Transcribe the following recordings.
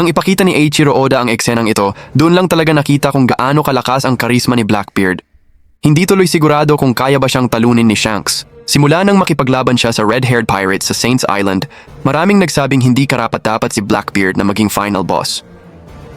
Nang ipakita ni Eiichiro Oda ang eksenang ito, doon lang talaga nakita kung gaano kalakas ang karisma ni Blackbeard. Hindi tuloy sigurado kung kaya ba siyang talunin ni Shanks. Simula nang makipaglaban siya sa red-haired pirate sa Saints Island, maraming nagsabing hindi karapat-dapat si Blackbeard na maging final boss.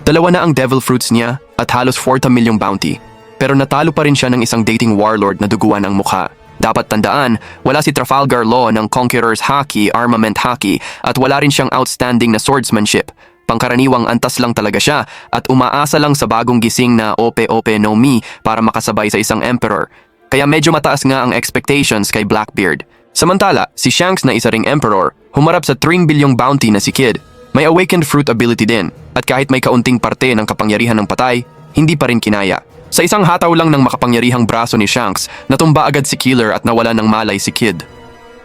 Dalawa na ang devil fruits niya at halos 40 milyong bounty. Pero natalo pa rin siya ng isang dating warlord na duguan ang mukha. Dapat tandaan, wala si Trafalgar Law ng Conqueror's Haki, Armament Haki, at wala rin siyang outstanding na swordsmanship. Pangkaraniwang antas lang talaga siya at umaasa lang sa bagong gising na Ope-Ope no Mi para makasabay sa isang emperor. Kaya medyo mataas nga ang expectations kay Blackbeard. Samantala, si Shanks na isa ring emperor, humarap sa 3 bilyong bounty na si Kid. May awakened fruit ability din, at kahit may kaunting parte ng kapangyarihan ng patay, hindi pa rin kinaya. Sa isang hataw lang ng makapangyarihang braso ni Shanks, natumba agad si Killer at nawala ng malay si Kid.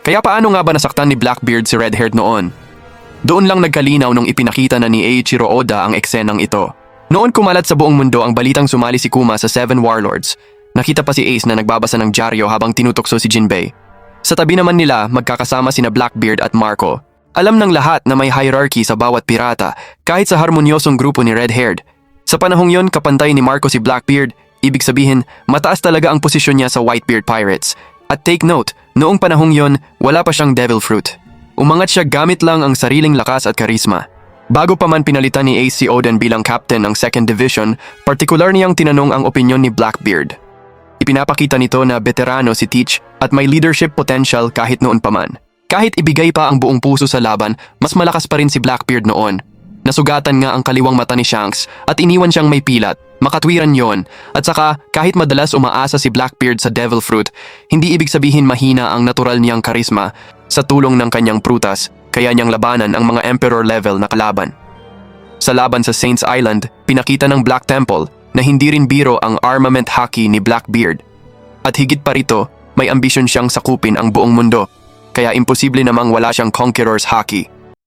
Kaya paano nga ba nasaktan ni Blackbeard si Red-haired noon? Doon lang nagkalinaw nung ipinakita na ni Eiichiro Oda ang eksenang ito. Noon kumalat sa buong mundo ang balitang sumali si Kuma sa Seven Warlords. Nakita pa si Ace na nagbabasa ng dyaryo habang tinutokso si Jinbei. Sa tabi naman nila, magkakasama sina Blackbeard at Marco. Alam ng lahat na may hierarchy sa bawat pirata, kahit sa harmonyosong grupo ni Red-haired. Sa panahong yon, kapantay ni Marco si Blackbeard, ibig sabihin, mataas talaga ang posisyon niya sa Whitebeard Pirates. At take note, noong panahong yon, wala pa siyang devil fruit. Umangat siya gamit lang ang sariling lakas at karisma. Bago pa man pinalitan ni AC Oden bilang captain ng 2nd Division, partikular niyang tinanong ang opinyon ni Blackbeard. Ipinapakita nito na veterano si Teach at may leadership potential kahit noon pa man. Kahit ibigay pa ang buong puso sa laban, mas malakas pa rin si Blackbeard noon. Nasugatan nga ang kaliwang mata ni Shanks at iniwan siyang may pilat. Makatwiran yon. At saka, kahit madalas umaasa si Blackbeard sa Devil Fruit, hindi ibig sabihin mahina ang natural niyang karisma sa tulong ng kanyang prutas, kaya niyang labanan ang mga Emperor level na kalaban. Sa laban sa Saints Island, pinakita ng Black Temple na hindi rin biro ang armament haki ni Blackbeard. At higit pa rito, may ambisyon siyang sakupin ang buong mundo, kaya imposible namang wala siyang Conqueror's Haki.